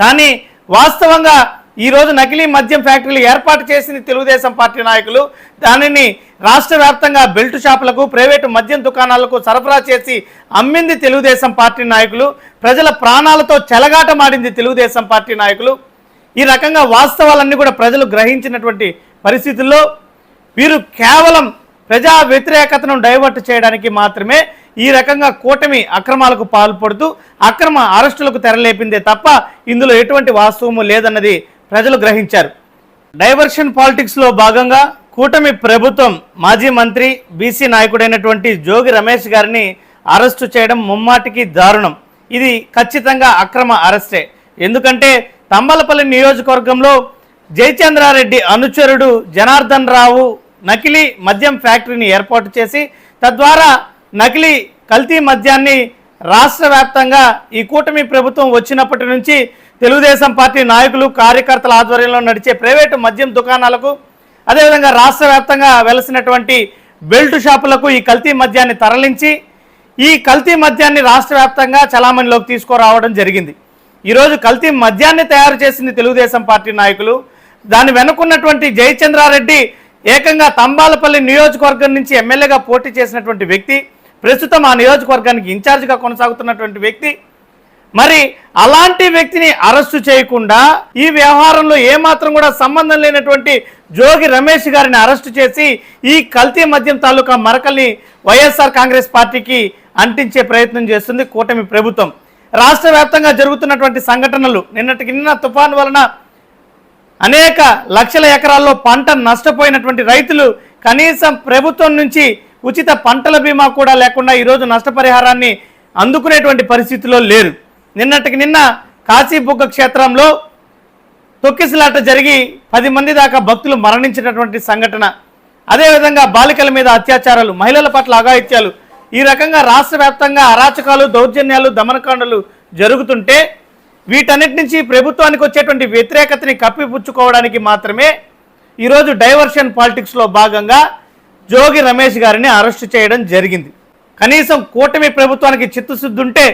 కానీ వాస్తవంగా ఈరోజు నకిలీ మద్యం ఫ్యాక్టరీలు ఏర్పాటు చేసింది తెలుగుదేశం పార్టీ నాయకులు. దానిని రాష్ట్ర వ్యాప్తంగా బెల్ట్ షాపులకు ప్రైవేటు మద్యం దుకాణాలకు సరఫరా చేసి అమ్మింది తెలుగుదేశం పార్టీ నాయకులు. ప్రజల ప్రాణాలతో చెలగాటమాడింది తెలుగుదేశం పార్టీ నాయకులు. ఈ రకంగా వాస్తవాలన్నీ కూడా ప్రజలు గ్రహించినటువంటి పరిస్థితుల్లో వీరు కేవలం ప్రజా వ్యతిరేకతను డైవర్ట్ చేయడానికి మాత్రమే ఈ రకంగా కూటమి అక్రమాలకు పాల్పడుతూ అక్రమ అరెస్టులకు తెరలేపిందే తప్ప ఇందులో ఎటువంటి వాస్తవము లేదన్నది ప్రజలు గ్రహించారు. డైవర్షన్ పాలిటిక్స్లో భాగంగా కూటమి ప్రభుత్వం మాజీ మంత్రి బీసీ నాయకుడైనటువంటి జోగి రమేష్ గారిని అరెస్టు చేయడం ముమ్మాటికి దారుణం. ఇది ఖచ్చితంగా అక్రమ అరెస్టే. ఎందుకంటే తంబలపల్లి నియోజకవర్గంలో జయచంద్రారెడ్డి అనుచరుడు జనార్దన్ రావు నకిలీ మద్యం ఫ్యాక్టరీని ఏర్పాటు చేసి తద్వారా నకిలీ కల్తీ మద్యాన్ని రాష్ట్ర వ్యాప్తంగా ఈ కూటమి ప్రభుత్వం వచ్చినప్పటి నుంచి తెలుగుదేశం పార్టీ నాయకులు కార్యకర్తల ఆధ్వర్యంలో నడిచే ప్రైవేటు మద్యం దుకాణాలకు అదేవిధంగా రాష్ట్ర వ్యాప్తంగా వెలసినటువంటి బెల్ట్ షాపులకు ఈ కల్తీ మద్యాన్ని తరలించి ఈ కల్తీ మద్యాన్ని రాష్ట్ర వ్యాప్తంగా చలామణిలోకి తీసుకురావడం జరిగింది. ఈరోజు కల్తీ మద్యాన్ని తయారు చేసింది తెలుగుదేశం పార్టీ నాయకులు. దాని వెనుకున్నటువంటి జయచంద్రారెడ్డి ఏకంగా తంబాలపల్లి నియోజకవర్గం నుంచి ఎమ్మెల్యేగా పోటీ చేసినటువంటి వ్యక్తి. ప్రస్తుతం ఆ నియోజకవర్గానికి ఇన్ఛార్జిగా కొనసాగుతున్నటువంటి వ్యక్తి. మరి అలాంటి వ్యక్తిని అరెస్టు చేయకుండా ఈ వ్యవహారంలో ఏమాత్రం కూడా సంబంధం లేనటువంటి జోగి రమేష్ గారిని అరెస్టు చేసి ఈ కల్తీ మద్యం తాలూకా మరకల్ని వైఎస్ఆర్ కాంగ్రెస్ పార్టీకి అంటించే ప్రయత్నం చేస్తుంది కూటమి ప్రభుత్వం. రాష్ట్ర వ్యాప్తంగా జరుగుతున్నటువంటి సంఘటనలు నిన్నటికి నిన్న తుఫాను వలన అనేక లక్షల ఎకరాల్లో పంట నష్టపోయినటువంటి రైతులు కనీసం ప్రభుత్వం నుంచి ఉచిత పంటల బీమా కూడా లేకుండా ఈరోజు నష్టపరిహారాన్ని అందుకునేటువంటి పరిస్థితిలో లేరు. నిన్నటికి నిన్న కాశీబుగ్గ క్షేత్రంలో తొక్కిసలాట జరిగి పది మంది దాకా భక్తులు మరణించినటువంటి సంఘటన. అదేవిధంగా బాలికల మీద అత్యాచారాలు మహిళల పట్ల అఘాయిత్యాలు ఈ రకంగా రాష్ట్ర వ్యాప్తంగా అరాచకాలు దౌర్జన్యాలు దమనకాండలు జరుగుతుంటే వీటన్నిటి నుంచి ప్రభుత్వానికి వచ్చేటువంటి వ్యతిరేకతని కప్పిపుచ్చుకోవడానికి మాత్రమే ఈరోజు డైవర్షన్ పాలిటిక్స్లో భాగంగా జోగి రమేష్ గారిని అరెస్టు చేయడం జరిగింది. కనీసం కూటమి ప్రభుత్వానికి చిత్తశుద్ధి ఉంటే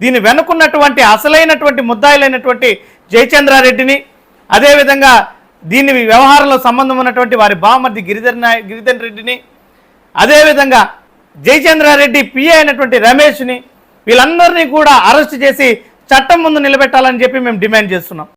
దీని వెనుకున్నటువంటి అసలైనటువంటి ముద్దాయిలైనటువంటి జయచంద్రారెడ్డిని అదేవిధంగా దీని వ్యవహారంలో సంబంధం ఉన్నటువంటి వారి బామర్ది గిరిధర్ నాయ గిరిధర్ రెడ్డిని అదేవిధంగా జయచంద్రారెడ్డి పిఏ అయినటువంటి రమేష్ని వీళ్ళందరినీ కూడా అరెస్ట్ చేసి చట్టం ముందు నిలబెట్టాలని చెప్పి మేము డిమాండ్ చేస్తున్నాం.